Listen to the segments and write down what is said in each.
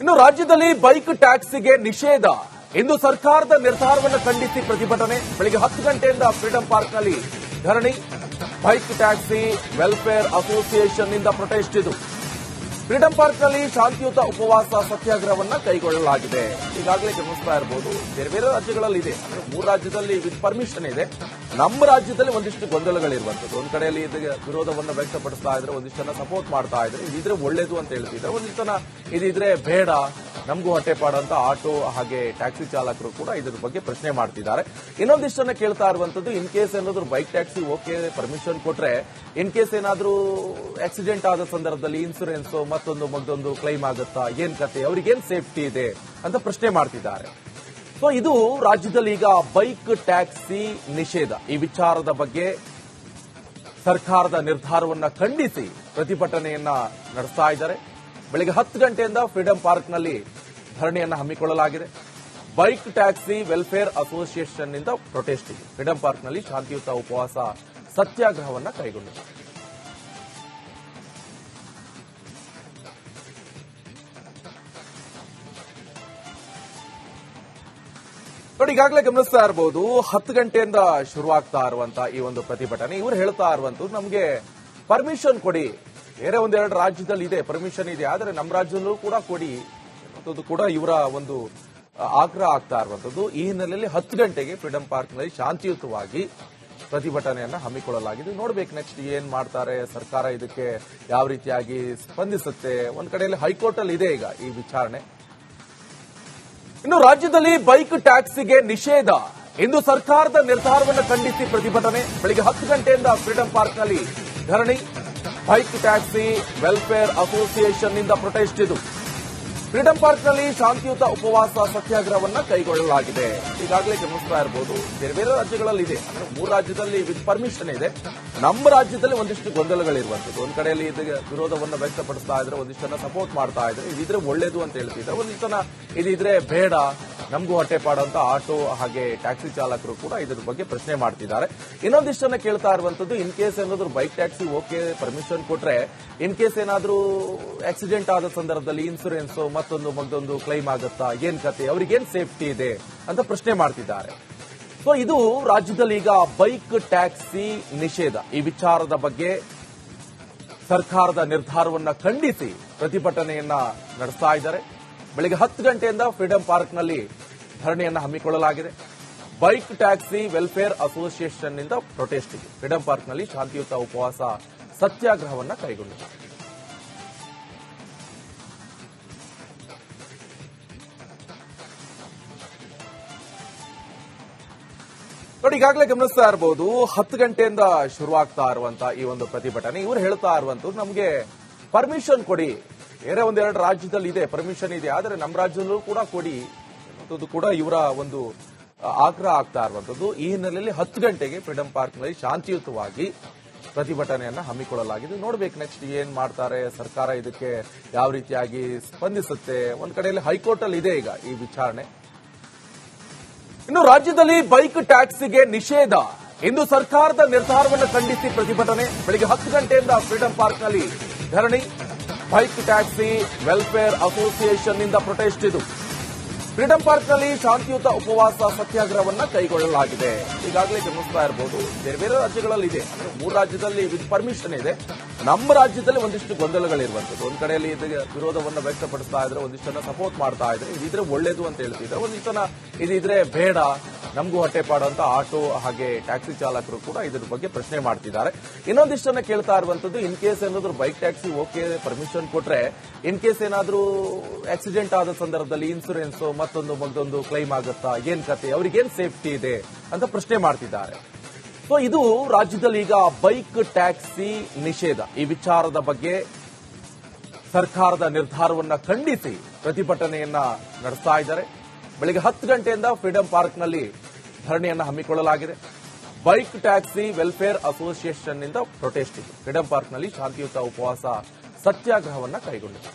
ಇನ್ನು ರಾಜ್ಯದಲ್ಲಿ ಬೈಕ್ ಟ್ಯಾಕ್ಸಿಗೆ ನಿಷೇಧ. ಇಂದು ಸರ್ಕಾರದ ನಿರ್ಧಾರವನ್ನು ಖಂಡಿಸಿ ಪ್ರತಿಭಟನೆ. ಬೆಳಿಗ್ಗೆ ಹತ್ತು ಗಂಟೆಯಿಂದ ಫ್ರೀಡಂ ಪಾರ್ಕ್ನಲ್ಲಿ ಧರಣಿ. ಬೈಕ್ ಟ್ಯಾಕ್ಸಿ ವೆಲ್ಫೇರ್ ಅಸೋಸಿಯೇಷನ್ನಿಂದ ಪ್ರೊಟೆಸ್ಟ್ ಇದು. ಫ್ರೀಡಂ ಪಾರ್ಕ್ನಲ್ಲಿ ಶಾಂತಿಯುತ ಉಪವಾಸ ಸತ್ಯಾಗ್ರಹವನ್ನ ಕೈಗೊಳ್ಳಲಾಗಿದೆ. ಈಗಾಗಲೇ ಗಮನಿಸ್ತಾ ಇರಬಹುದು ಬೇರೆ ಬೇರೆ ರಾಜ್ಯಗಳಲ್ಲಿ ಇದೆ. ಅಂದ್ರೆ ಮೂರು ರಾಜ್ಯದಲ್ಲಿ ವಿತ್ ಪರ್ಮಿಷನ್ ಇದೆ. ನಮ್ಮ ರಾಜ್ಯದಲ್ಲಿ ಒಂದಿಷ್ಟು ಗೊಂದಲಗಳಿರುವಂತದ್ದು ಒಂದ್ ಕಡೆಯಲ್ಲಿ ವಿರೋಧವನ್ನು ವ್ಯಕ್ತಪಡಿಸ್ತಾ ಇದ್ರೆ ಒಂದಿಷ್ಟನ್ನ ಸಪೋರ್ಟ್ ಮಾಡ್ತಾ ಇದ್ರೆ ಇದ್ರೆ ಒಳ್ಳೇದು ಅಂತ ಹೇಳ್ತಿದ್ರೆ ಒಂದಿಷ್ಟನ್ನ ಇದಿದ್ರೆ ಬೇಡ. ನಮಗೂ ಹೊಟ್ಟೆಪಾಡಂತ ಆಟೋ ಹಾಗೆ ಟ್ಯಾಕ್ಸಿ ಚಾಲಕರು ಕೂಡ ಇದರ ಬಗ್ಗೆ ಪ್ರಶ್ನೆ ಮಾಡ್ತಿದ್ದಾರೆ. ಇನ್ನೊಂದಿಷ್ಟನ್ನ ಕೇಳ್ತಾ ಇರುವಂತದ್ದು ಇನ್ ಕೇಸ್ ಏನಾದ್ರು ಬೈಕ್ ಟ್ಯಾಕ್ಸಿ ಓಕೆ ಪರ್ಮಿಷನ್ ಕೊಟ್ರೆ ಇನ್ ಕೇಸ್ ಏನಾದ್ರೂ ಆಕ್ಸಿಡೆಂಟ್ ಆದ ಸಂದರ್ಭದಲ್ಲಿ ಇನ್ಸೂರೆನ್ಸ್ ಮತ್ತೊಂದು ಮತ್ತೊಂದು ಕ್ಲೈಮ್ ಆಗುತ್ತಾ, ಏನ್ ಕತೆ, ಅವ್ರಿಗೇನ್ ಸೇಫ್ಟಿ ಇದೆ ಅಂತ ಪ್ರಶ್ನೆ ಮಾಡ್ತಿದ್ದಾರೆ. ಸೊ ಇದು ರಾಜ್ಯದಲ್ಲಿ ಈಗ ಬೈಕ್ ಟ್ಯಾಕ್ಸಿ ನಿಷೇಧ. ಈ ವಿಚಾರದ ಬಗ್ಗೆ ಸರ್ಕಾರದ ನಿರ್ಧಾರವನ್ನ ಖಂಡಿಸಿ ಪ್ರತಿಭಟನೆಯನ್ನ ನಡೆಸ್ತಾ ಇದ್ದಾರೆ. ಬೆಳಿಗ್ಗೆ ಹತ್ತು ಗಂಟೆಯಿಂದ ಫ್ರೀಡಂ ಪಾರ್ಕ್ನಲ್ಲಿ ಧರಣಿಯನ್ನ ಹಮ್ಮಿಕೊಳ್ಳಲಾಗಿದೆ. ಬೈಕ್, ಟ್ಯಾಕ್ಸಿ, ವೆಲ್ಫೇರ್ ಅಸೋಸಿಯೇಷನ್ನಿಂದ ಪ್ರೊಟೆಸ್ಟ್ ಫ್ರೀಡಂ ಪಾರ್ಕ್ನಲ್ಲಿ ಶಾಂತಿಯುತ ಉಪವಾಸ ಸತ್ಯಾಗ್ರಹವನ್ನು ಕೈಗೊಂಡಿದೆ. ನೋಡಿ, ಈಗಾಗಲೇ ಗಮನಿಸ್ತಾ ಇರಬಹುದು ಹತ್ತು ಗಂಟೆಯಿಂದ ಶುರುವಾಗ್ತಾ ಇರುವಂತಹ ಈ ಒಂದು ಪ್ರತಿಭಟನೆ. ಇವರು ಹೇಳ್ತಾ ಇರುವಂತದ್ದು ನಮಗೆ ಪರ್ಮಿಷನ್ ಕೊಡಿ. ಬೇರೆ ಒಂದೆರಡು ರಾಜ್ಯದಲ್ಲಿ ಇದೆ ಪರ್ಮಿಷನ್ ಇದೆ. ಆದರೆ ನಮ್ಮ ರಾಜ್ಯದಲ್ಲೂ ಕೂಡ ಕೊಡಿ. ಅನ್ನೋದು ಕೂಡ ಇವರ ಒಂದು ಆಗ್ರಹ ಆಗ್ತಾ ಇರುವಂತದ್ದು ಈ ಹಿನ್ನೆಲೆಯಲ್ಲಿ ಹತ್ತು ಗಂಟೆಗೆ ಫ್ರೀಡಂ ಪಾರ್ಕ್ನಲ್ಲಿ ಶಾಂತಿಯುತವಾಗಿ ಪ್ರತಿಭಟನೆಯನ್ನ ಹಮ್ಮಿಕೊಳ್ಳಲಾಗಿದೆ. ನೋಡ್ಬೇಕು ನೆಕ್ಸ್ಟ್ ಏನ್ ಮಾಡ್ತಾರೆ, ಸರ್ಕಾರ ಇದಕ್ಕೆ ಯಾವ ರೀತಿಯಾಗಿ ಸ್ಪಂದಿಸುತ್ತೆ? ಒಂದ್ ಕಡೆಯಲ್ಲಿ ಹೈಕೋರ್ಟ್ ಅಲ್ಲಿ ಇದೆ ಈಗ ಈ ವಿಚಾರಣೆ. ಇನ್ನು ರಾಜ್ಯದಲ್ಲಿ ಬೈಕ್ ಟ್ಯಾಕ್ಸಿಗೆ ನಿಷೇಧ. ಇಂದು ಸರ್ಕಾರದ ನಿರ್ಧಾರವನ್ನು ಖಂಡಿಸಿ ಪ್ರತಿಭಟನೆ. ಬೆಳಿಗ್ಗೆ ಹತ್ತು ಗಂಟೆಯಿಂದ ಫ್ರೀಡಂ ಪಾರ್ಕ್ನಲ್ಲಿ ಧರಣಿ. ಬೈಕ್ ಟ್ಯಾಕ್ಸಿ ವೆಲ್ಫೇರ್ ಅಸೋಸಿಯೇಷನ್ನಿಂದ ಪ್ರೊಟೆಸ್ಟ್ ಇದು. ಫ್ರೀಡಂ ಪಾರ್ಕ್ನಲ್ಲಿ ಶಾಂತಿಯುತ ಉಪವಾಸ ಸತ್ಯಾಗ್ರಹವನ್ನ ಕೈಗೊಳ್ಳಲಾಗಿದೆ. ಈಗಾಗಲೇ ಗಮನಿಸ್ತಾ ಇರಬಹುದು. ಬೇರೆ ಬೇರೆ ರಾಜ್ಯಗಳಲ್ಲಿ ಇದೆ. ಅಂದ್ರೆ ಮೂರು ರಾಜ್ಯದಲ್ಲಿ ವಿತ್ ಪರ್ಮಿಷನ್ ಇದೆ. ನಮ್ಮ ರಾಜ್ಯದಲ್ಲಿ ಒಂದಿಷ್ಟು ಗೊಂದಲಗಳಿರುವಂತದ್ದು ಒಂದ್ ಕಡೆಯಲ್ಲಿ ಇದಕ್ಕೆ ವಿರೋಧವನ್ನು ವ್ಯಕ್ತಪಡಿಸ್ತಾ ಇದ್ರೆ ಒಂದಿಷ್ಟನ್ನ ಸಪೋರ್ಟ್ ಮಾಡ್ತಾ ಇದ್ರೆ ಇದ್ರೆ ಒಳ್ಳೇದು ಅಂತ ಹೇಳ್ತಿದ್ರೆ, ಒಂದಿಷ್ಟನ್ನ ಇದಿದ್ರೆ ಬೇಡ. ನಮಗೂ ಹೊಟ್ಟೆ ಪಾಡುವಂತ ಆಟೋ ಹಾಗೆ ಟ್ಯಾಕ್ಸಿ ಚಾಲಕರು ಕೂಡ ಇದರ ಬಗ್ಗೆ ಪ್ರಶ್ನೆ ಮಾಡ್ತಿದ್ದಾರೆ. ಇನ್ನೊಂದಿಷ್ಟನ್ನ ಕೇಳ್ತಾ ಇರುವಂತದ್ದು ಇನ್ ಕೇಸ್ ಏನಾದ್ರು ಬೈಕ್ ಟ್ಯಾಕ್ಸಿ ಓಕೆ ಪರ್ಮಿಷನ್ ಕೊಟ್ರೆ ಇನ್ ಕೇಸ್ ಏನಾದ್ರೂ ಆಕ್ಸಿಡೆಂಟ್ ಆದ ಸಂದರ್ಭದಲ್ಲಿ ಇನ್ಸೂರೆನ್ಸ್ ಮತ್ತೊಂದು ಮತ್ತೊಂದು ಕ್ಲೈಮ್ ಆಗುತ್ತಾ, ಏನ್ ಕತೆ, ಅವ್ರಿಗೇನ್ ಸೇಫ್ಟಿ ಇದೆ ಅಂತ ಪ್ರಶ್ನೆ ಮಾಡ್ತಿದ್ದಾರೆ. ಸೊ ಇದು ರಾಜ್ಯದಲ್ಲಿ ಈಗ ಬೈಕ್ ಟ್ಯಾಕ್ಸಿ ನಿಷೇಧ. ಈ ವಿಚಾರದ ಬಗ್ಗೆ ಸರ್ಕಾರದ ನಿರ್ಧಾರವನ್ನ ಖಂಡಿಸಿ ಪ್ರತಿಭಟನೆಯನ್ನ ನಡೆಸ್ತಾ ಇದ್ದಾರೆ. ಬೆಳಿಗ್ಗೆ ಹತ್ತು ಗಂಟೆಯಿಂದ ಫ್ರೀಡಂ ಪಾರ್ಕ್ನಲ್ಲಿ ಧರಣಿಯನ್ನು ಹಮ್ಮಿಕೊಳ್ಳಲಾಗಿದೆ. ಬೈಕ್, ಟ್ಯಾಕ್ಸಿ, ವೆಲ್ಫೇರ್ ಅಸೋಸಿಯೇಷನ್ನಿಂದ ಪ್ರೊಟೆಸ್ಟ್ ಇದೆ ಫ್ರೀಡಂ ಪಾರ್ಕ್ನಲ್ಲಿ ಶಾಂತಿಯುತ ಉಪವಾಸ ಸತ್ಯಾಗ್ರಹವನ್ನು ಕೈಗೊಂಡಿದೆ. ನೋಡಿ, ಈಗಾಗಲೇ ಗಮನಿಸ್ತಾ ಇರಬಹುದು ಹತ್ತು ಗಂಟೆಯಿಂದ ಶುರುವಾಗ್ತಾ ಇರುವಂತ ಈ ಒಂದು ಪ್ರತಿಭಟನೆ. ಇವರು ಹೇಳ್ತಾ ಇರುವಂತದ್ದು ನಮಗೆ ಪರ್ಮಿಷನ್ ಕೊಡಿ ಬೇರೆ ಒಂದೆರಡು ರಾಜ್ಯದಲ್ಲಿ ಇದೆ ಪರ್ಮಿಷನ್ ಇದೆ. ಆದರೆ ನಮ್ಮ ರಾಜ್ಯದಲ್ಲೂ ಕೂಡ ಕೊಡಿ ಕೂಡ ಇವರ ಒಂದು ಆಗ್ರಹ ಆಗ್ತಾ ಇರುವಂತದ್ದು ಈ ಹಿನ್ನೆಲೆಯಲ್ಲಿ ಹತ್ತು ಗಂಟೆಗೆ ಫ್ರೀಡಂ ಪಾರ್ಕ್ನಲ್ಲಿ ಶಾಂತಿಯುತವಾಗಿ ಪ್ರತಿಭಟನೆಯನ್ನ ಹಮ್ಮಿಕೊಳ್ಳಲಾಗಿದೆ. ನೋಡ್ಬೇಕು ನೆಕ್ಸ್ಟ್ ಏನ್ ಮಾಡ್ತಾರೆ, ಸರ್ಕಾರ ಇದಕ್ಕೆ ಯಾವ ರೀತಿಯಾಗಿ ಸ್ಪಂದಿಸುತ್ತೆ? ಒಂದ್ ಕಡೆಯಲ್ಲಿ ಹೈಕೋರ್ಟ್ ಅಲ್ಲಿ ಇದೆ ಈಗ ಈ ವಿಚಾರಣೆ. ಇನ್ನು ರಾಜ್ಯದಲ್ಲಿ ಬೈಕ್ ಟ್ಯಾಕ್ಸಿಗೆ ನಿಷೇಧ. ಇಂದು ಸರ್ಕಾರದ ನಿರ್ಧಾರವನ್ನು ಖಂಡಿಸಿ ಪ್ರತಿಭಟನೆ. ಬೆಳಿಗ್ಗೆ ಹತ್ತು ಗಂಟೆಯಿಂದ ಫ್ರೀಡಂ ಪಾರ್ಕ್ನಲ್ಲಿ ಧರಣಿ. ಬೈಕ್ ಟ್ಯಾಕ್ಸಿ ವೆಲ್ಫೇರ್ ಅಸೋಸಿಯೇಷನ್ನಿಂದ ಪ್ರೊಟೆಸ್ಟ್ ಇದು. ಫ್ರೀಡಂ ಪಾರ್ಕ್ನಲ್ಲಿ ಶಾಂತಿಯುತ ಉಪವಾಸ ಸತ್ಯಾಗ್ರಹವನ್ನ ಕೈಗೊಳ್ಳಲಾಗಿದೆ. ಈಗಾಗಲೇ ಗಮನಿಸ್ತಾ ಇರಬಹುದು ಬೇರೆ ಬೇರೆ ರಾಜ್ಯಗಳಲ್ಲಿ ಇದೆ ಮೂರು ರಾಜ್ಯದಲ್ಲಿ ವಿತ್ ಪರ್ಮಿಷನ್ ಇದೆ. ನಮ್ಮ ರಾಜ್ಯದಲ್ಲಿ ಒಂದಿಷ್ಟು ಗೊಂದಲಗಳಿರುವಂತದ್ದು ಒಂದ್ ಕಡೆಯಲ್ಲಿ ವಿರೋಧವನ್ನು ವ್ಯಕ್ತಪಡಿಸ್ತಾ ಇದ್ರೆ ಒಂದಿಷ್ಟನ್ನ ಸಪೋರ್ಟ್ ಮಾಡ್ತಾ ಇದ್ರೆ, ಇದಿದ್ರೆ ಒಳ್ಳೇದು ಅಂತ ಹೇಳ್ತಿದ್ರೆ, ಒಂದಿಷ್ಟನ್ನ ಇದಿದ್ರೆ ಬೇಡ. ನಮಗೂ ಹೊಟ್ಟೆ ಪಾಡುವಂತ ಆಟೋ ಹಾಗೆ ಟ್ಯಾಕ್ಸಿ ಚಾಲಕರು ಕೂಡ ಇದ್ರ ಬಗ್ಗೆ ಪ್ರಶ್ನೆ ಮಾಡ್ತಿದ್ದಾರೆ. ಇನ್ನೊಂದಿಷ್ಟನ್ನ ಕೇಳ್ತಾ ಇರುವಂತದ್ದು ಇನ್ ಕೇಸ್ ಏನಾದ್ರು ಬೈಕ್ ಟ್ಯಾಕ್ಸಿ ಓಕೆ ಪರ್ಮಿಷನ್ ಕೊಟ್ರೆ ಇನ್ ಕೇಸ್ ಏನಾದ್ರೂ ಆಕ್ಸಿಡೆಂಟ್ ಆದ ಸಂದರ್ಭದಲ್ಲಿ ಇನ್ಸೂರೆನ್ಸ್ ಮತ್ತೊಂದು ಮತ್ತೊಂದು ಕ್ಲೈಮ್ ಆಗುತ್ತಾ, ಏನ್ ಕತೆ, ಅವ್ರಿಗೇನ್ ಸೇಫ್ಟಿ ಇದೆ ಅಂತ ಪ್ರಶ್ನೆ ಮಾಡ್ತಿದ್ದಾರೆ. ಸೊ ಇದು ರಾಜ್ಯದಲ್ಲಿ ಈಗ ಬೈಕ್ ಟ್ಯಾಕ್ಸಿ ನಿಷೇಧ. ಈ ವಿಚಾರದ ಬಗ್ಗೆ ಸರ್ಕಾರದ ನಿರ್ಧಾರವನ್ನ ಖಂಡಿಸಿ ಪ್ರತಿಭಟನೆಯನ್ನ ನಡೆಸ್ತಾ ಇದ್ದಾರೆ. ಬೆಳಿಗ್ಗೆ ಹತ್ತು ಗಂಟೆಯಿಂದ ಫ್ರೀಡಂ ಪಾರ್ಕ್ನಲ್ಲಿ ಧರಣಿಯನ್ನು ಹಮ್ಮಿಕೊಳ್ಳಲಾಗಿದೆ. ಬೈಕ್, ಟ್ಯಾಕ್ಸಿ, ವೆಲ್ಫೇರ್ ಅಸೋಸಿಯೇಷನ್ನಿಂದ ಪ್ರೊಟೆಸ್ಟ್ ಇದೆ. ಫ್ರೀಡಂ ಪಾರ್ಕ್ನಲ್ಲಿ ಶಾಂತಿಯುತ ಉಪವಾಸ ಸತ್ಯಾಗ್ರಹವನ್ನ ಕೈಗೊಂಡಿದೆ.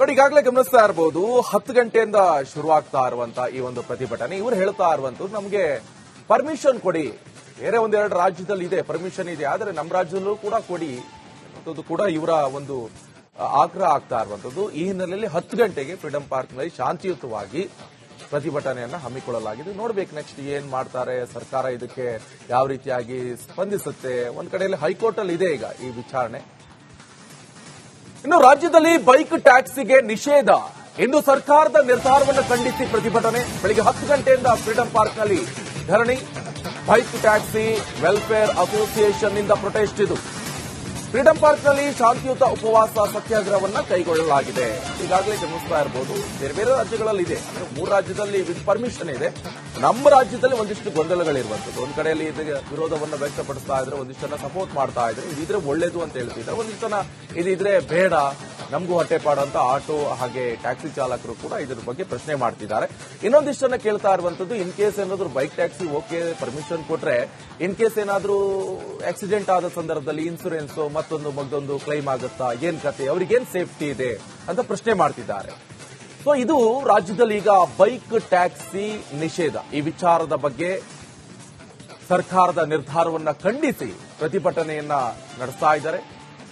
ನೋಡಿ, ಈಗಾಗಲೇ ಗಮನಿಸ್ತಾ ಇರಬಹುದು ಹತ್ತು ಗಂಟೆಯಿಂದ ಶುರುವಾಗ್ತಾ ಇರುವಂತಹ ಈ ಒಂದು ಪ್ರತಿಭಟನೆ. ಇವರು ಹೇಳ್ತಾ ಇರುವಂತದ್ದು ನಮಗೆ ಪರ್ಮಿಷನ್ ಕೊಡಿ ಬೇರೆ ಒಂದೆರಡು ರಾಜ್ಯದಲ್ಲಿ ಇದೆ ಪರ್ಮಿಷನ್ ಇದೆ. ಆದರೆ ನಮ್ಮ ರಾಜ್ಯದಲ್ಲೂ ಕೂಡ ಕೊಡಿ ಅನ್ನೋದು ಕೂಡ ಇವರ ಒಂದು ಆಗ್ರಹ ಆಗ್ತಾ ಇರುವಂತದ್ದು ಈ ಹಿನ್ನೆಲೆಯಲ್ಲಿ ಹತ್ತು ಗಂಟೆಗೆ ಫ್ರೀಡಂ ಪಾರ್ಕ್ನಲ್ಲಿ ಶಾಂತಿಯುತವಾಗಿ ಪ್ರತಿಭಟನೆಯನ್ನ ಹಮ್ಮಿಕೊಳ್ಳಲಾಗಿದೆ. ನೋಡ್ಬೇಕು ನೆಕ್ಸ್ಟ್ ಏನ್ ಮಾಡ್ತಾರೆ, ಸರ್ಕಾರ ಇದಕ್ಕೆ ಯಾವ ರೀತಿಯಾಗಿ ಸ್ಪಂದಿಸುತ್ತೆ? ಒಂದ್ ಕಡೆಯಲ್ಲಿ ಹೈಕೋರ್ಟ್ ಅಲ್ಲಿ ಇದೆ ಈಗ ಈ ವಿಚಾರಣೆ. ಇನ್ನು ರಾಜ್ಯದಲ್ಲಿ ಬೈಕ್ ಟ್ಯಾಕ್ಸಿಗೆ ನಿಷೇಧ. ಇಂದು ಸರ್ಕಾರದ ನಿರ್ಧಾರವನ್ನು ಖಂಡಿಸಿ ಪ್ರತಿಭಟನೆ. ಬೆಳಿಗ್ಗೆ ಹತ್ತು ಗಂಟೆಯಿಂದ ಫ್ರೀಡಂ ಪಾರ್ಕ್ನಲ್ಲಿ ಧರಣಿ. ಬೈಕ್ ಟ್ಯಾಕ್ಸಿ ವೆಲ್ಫೇರ್ ಅಸೋಸಿಯೇಷನ್ನಿಂದ ಪ್ರೊಟೆಸ್ಟ್ ಇದು. ಫ್ರೀಡಂ ಪಾರ್ಕ್ನಲ್ಲಿ ಶಾಂತಿಯುತ ಉಪವಾಸ ಸತ್ಯಾಗ್ರಹವನ್ನ ಕೈಗೊಳ್ಳಲಾಗಿದೆ. ಈಗಾಗಲೇ ಗಮನಿಸ್ತಾ ಇರಬಹುದು ಬೇರೆ ಬೇರೆ ರಾಜ್ಯಗಳಲ್ಲಿ ಇದೆ. ಅಂದ್ರೆ ಮೂರು ರಾಜ್ಯದಲ್ಲಿ ವಿತ್ ಪರ್ಮಿಷನ್ ಇದೆ. ನಮ್ಮ ರಾಜ್ಯದಲ್ಲಿ ಒಂದಿಷ್ಟು ಗೊಂದಲಗಳಿರುವಂತದ್ದು ಒಂದ್ ಕಡೆಯಲ್ಲಿ ಇದಕ್ಕೆ ವಿರೋಧವನ್ನು ವ್ಯಕ್ತಪಡಿಸ್ತಾ ಇದ್ರೆ ಒಂದಿಷ್ಟನ್ನ ಸಪೋರ್ಟ್ ಮಾಡ್ತಾ ಇದ್ರೆ, ಇದಿದ್ರೆ ಒಳ್ಳೇದು ಅಂತ ಹೇಳ್ತಿದ್ದಾರೆ ಒಂದಿಷ್ಟನ್ನ ಇದಿದ್ರೆ ಬೇಡ. ನಮಗೂ ಅಂತ ಆಟೋ ಹಾಗೆ ಟ್ಯಾಕ್ಸಿ ಚಾಲಕರು ಕೂಡ ಇದ್ರ ಬಗ್ಗೆ ಪ್ರಶ್ನೆ ಮಾಡ್ತಿದ್ದಾರೆ. ಇನ್ನೊಂದಿಷ್ಟನ್ನ ಕೇಳ್ತಾ ಇರುವಂತದ್ದು ಇನ್ ಕೇಸ್ ಏನಾದ್ರು ಬೈಕ್ ಟ್ಯಾಕ್ಸಿ ಓಕೆ ಪರ್ಮಿಷನ್ ಕೊಟ್ರೆ ಇನ್ ಕೇಸ್ ಏನಾದ್ರೂ ಆಕ್ಸಿಡೆಂಟ್ ಆದ ಸಂದರ್ಭದಲ್ಲಿ ಇನ್ಸೂರೆನ್ಸ್ ಮತ್ತೊಂದು ಮಗದೊಂದು ಕ್ಲೈಮ್ ಆಗುತ್ತಾ, ಏನ್ ಕತೆ, ಅವ್ರಿಗೇನ್ ಸೇಫ್ಟಿ ಇದೆ ಅಂತ ಪ್ರಶ್ನೆ ಮಾಡ್ತಿದ್ದಾರೆ. ಸೊ ಇದು ರಾಜ್ಯದಲ್ಲಿ ಈಗ ಬೈಕ್ ಟ್ಯಾಕ್ಸಿ ನಿಷೇಧ. ಈ ವಿಚಾರದ ಬಗ್ಗೆ ಸರ್ಕಾರದ ನಿರ್ಧಾರವನ್ನ ಖಂಡಿಸಿ ಪ್ರತಿಭಟನೆಯನ್ನ ನಡೆಸ್ತಾ ಇದ್ದಾರೆ.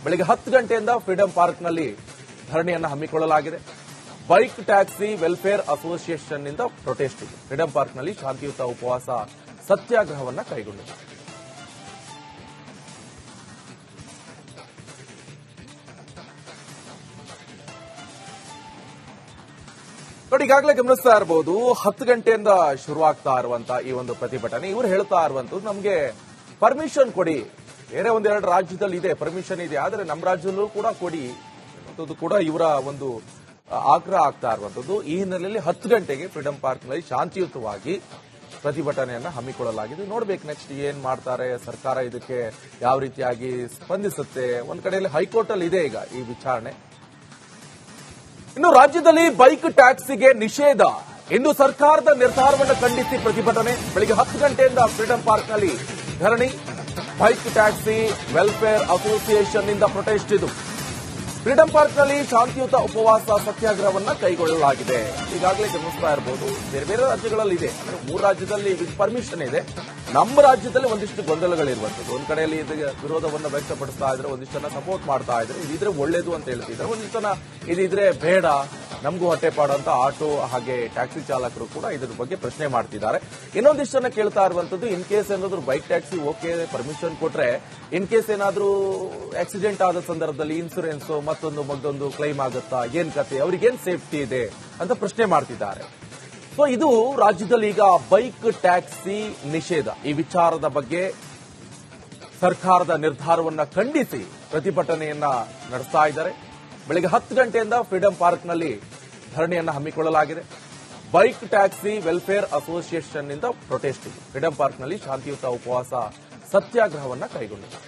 ಬೆಳಿಗ್ಗೆ ಹತ್ತು ಗಂಟೆಯಿಂದ ಫ್ರೀಡಂ ಪಾರ್ಕ್ನಲ್ಲಿ ಧರಣಿಯನ್ನ ಹಮ್ಮಿಕೊಳ್ಳಲಾಗಿದೆ. ಬೈಕ್, ಟ್ಯಾಕ್ಸಿ, ವೆಲ್ಫೇರ್ ಅಸೋಸಿಯೇಷನ್ನಿಂದ ಪ್ರೊಟೆಸ್ಟ್ ಇದೆ. ಫ್ರೀಡಂ ಪಾರ್ಕ್ನಲ್ಲಿ ಶಾಂತಿಯುತ ಉಪವಾಸ ಸತ್ಯಾಗ್ರಹವನ್ನು ಕೈಗೊಂಡಿದೆ. ನೋಡಿ, ಈಗಾಗಲೇ ಗಮನಿಸ್ತಾ ಇರಬಹುದು ಹತ್ತು ಗಂಟೆಯಿಂದ ಶುರುವಾಗ್ತಾ ಇರುವಂತಹ ಈ ಒಂದು ಪ್ರತಿಭಟನೆ. ಇವರು ಹೇಳ್ತಾ ಇರುವಂತದ್ದು ನಮಗೆ ಪರ್ಮಿಷನ್ ಕೊಡಿ ಬೇರೆ ಒಂದೆರಡು ರಾಜ್ಯದಲ್ಲಿ ಇದೆ ಪರ್ಮಿಷನ್ ಇದೆ. ಆದರೆ ನಮ್ಮ ರಾಜ್ಯದಲ್ಲೂ ಕೂಡ ಕೊಡಿ ಕೂಡ ಇವರ ಒಂದು ಆಗ್ರಹ ಆಗ್ತಾ ಇರುವಂತದ್ದು ಈ ಹಿನ್ನೆಲೆಯಲ್ಲಿ ಹತ್ತು ಗಂಟೆಗೆ ಫ್ರೀಡಂ ಪಾರ್ಕ್ನಲ್ಲಿ ಶಾಂತಿಯುತವಾಗಿ ಪ್ರತಿಭಟನೆಯನ್ನ ಹಮ್ಮಿಕೊಳ್ಳಲಾಗಿದೆ. ನೋಡ್ಬೇಕು ನೆಕ್ಸ್ಟ್ ಏನ್ ಮಾಡ್ತಾರೆ, ಸರ್ಕಾರ ಇದಕ್ಕೆ ಯಾವ ರೀತಿಯಾಗಿ ಸ್ಪಂದಿಸುತ್ತೆ. ಒಂದ್ ಕಡೆಯಲ್ಲಿ ಹೈಕೋರ್ಟ್ ಅಲ್ಲಿ ಇದೆ ಈಗ ಈ ವಿಚಾರಣೆ. ಇನ್ನು ರಾಜ್ಯದಲ್ಲಿ ಬೈಕ್ ಟ್ಯಾಕ್ಸಿಗೆ ನಿಷೇಧ. ಇಂದು ಸರ್ಕಾರದ ನಿರ್ಧಾರವನ್ನು ಖಂಡಿಸಿ ಪ್ರತಿಭಟನೆ. ಬೆಳಿಗ್ಗೆ ಹತ್ತು ಗಂಟೆಯಿಂದ ಫ್ರೀಡಂ ಪಾರ್ಕ್ನಲ್ಲಿ ಧರಣಿ. ಬೈಕ್ ಟ್ಯಾಕ್ಸಿ ವೆಲ್ಫೇರ್ ಅಸೋಸಿಯೇಷನ್ನಿಂದ ಪ್ರೊಟೆಸ್ಟ್ ಇದು. ಫ್ರೀಡಂ ಪಾರ್ಕ್ನಲ್ಲಿ ಶಾಂತಿಯುತ ಉಪವಾಸ ಸತ್ಯಾಗ್ರಹವನ್ನ ಕೈಗೊಳ್ಳಲಾಗಿದೆ. ಈಗಾಗಲೇ ಗಮನಿಸ್ತಾ ಇರಬಹುದು ಬೇರೆ ಬೇರೆ ರಾಜ್ಯಗಳಲ್ಲಿ ಇದೆ. ಅಂದ್ರೆ ಮೂರು ರಾಜ್ಯದಲ್ಲಿ ಪರ್ಮಿಷನ್ ಇದೆ. ನಮ್ಮ ರಾಜ್ಯದಲ್ಲಿ ಒಂದಿಷ್ಟು ಗೊಂದಲಗಳಿರುವಂತದ್ದು ಒಂದ್ ಕಡೆಯಲ್ಲಿ ಇದಕ್ಕೆ ವಿರೋಧವನ್ನ ವ್ಯಕ್ತಪಡಿಸ್ತಾ ಇದ್ರೆ ಒಂದಿಷ್ಟನ್ನ ಸಪೋರ್ಟ್ ಮಾಡ್ತಾ ಇದ್ರೆ, ಇದಿದ್ರೆ ಒಳ್ಳೇದು ಅಂತ ಹೇಳ್ತಿದ್ದಾರೆ. ಒಂದಿಷ್ಟನ್ನ ಇದಿದ್ರೆ ಬೇಡ. ನಮಗೂ ಹೊಟ್ಟೆಪಾಡು ಪಾಡುವಂತ ಆಟೋ ಹಾಗೆ ಟ್ಯಾಕ್ಸಿ ಚಾಲಕರು ಕೂಡ ಇದರ ಬಗ್ಗೆ ಪ್ರಶ್ನೆ ಮಾಡ್ತಿದ್ದಾರೆ. ಇನ್ನೊಂದಿಷ್ಟನ್ನ ಕೇಳ್ತಾ ಇರುವಂತದ್ದು ಇನ್ ಕೇಸ್ ಏನಾದ್ರು ಬೈಕ್ ಟ್ಯಾಕ್ಸಿ ಓಕೆ ಪರ್ಮಿಷನ್ ಕೊಟ್ರೆ ಇನ್ ಕೇಸ್ ಏನಾದ್ರೂ ಆಕ್ಸಿಡೆಂಟ್ ಆದ ಸಂದರ್ಭದಲ್ಲಿ ಇನ್ಸೂರೆನ್ಸ್ ಮತ್ತೊಂದು ಮಗದೊಂದು ಕ್ಲೈಮ್ ಆಗುತ್ತಾ, ಏನ್ ಕತೆ, ಅವ್ರಿಗೇನ್ ಸೇಫ್ಟಿ ಇದೆ ಅಂತ ಪ್ರಶ್ನೆ ಮಾಡ್ತಿದ್ದಾರೆ. ಸೊ ಇದು ರಾಜ್ಯದಲ್ಲಿ ಈಗ ಬೈಕ್ ಟ್ಯಾಕ್ಸಿ ನಿಷೇಧ. ಈ ವಿಚಾರದ ಬಗ್ಗೆ ಸರ್ಕಾರದ ನಿರ್ಧಾರವನ್ನ ಖಂಡಿಸಿ ಪ್ರತಿಭಟನೆಯನ್ನ ನಡೆಸ್ತಾ ಇದ್ದಾರೆ. ಬೆಳಿಗ್ಗೆ ಹತ್ತು ಗಂಟೆಯಿಂದ ಫ್ರೀಡಂ ಪಾರ್ಕ್ನಲ್ಲಿ ಧರಣಿಯನ್ನು ಹಮ್ಮಿಕೊಳ್ಳಲಾಗಿದೆ. ಬೈಕ್, ಟ್ಯಾಕ್ಸಿ, ವೆಲ್ಫೇರ್ ಅಸೋಸಿಯೇಷನ್ನಿಂದ ಪ್ರೊಟೆಸ್ಟ್ ಫ್ರೀಡಂ ಪಾರ್ಕ್ನಲ್ಲಿ ಶಾಂತಿಯುತ ಉಪವಾಸ ಸತ್ಯಾಗ್ರಹವನ್ನು ಕೈಗೊಂಡಿದೆ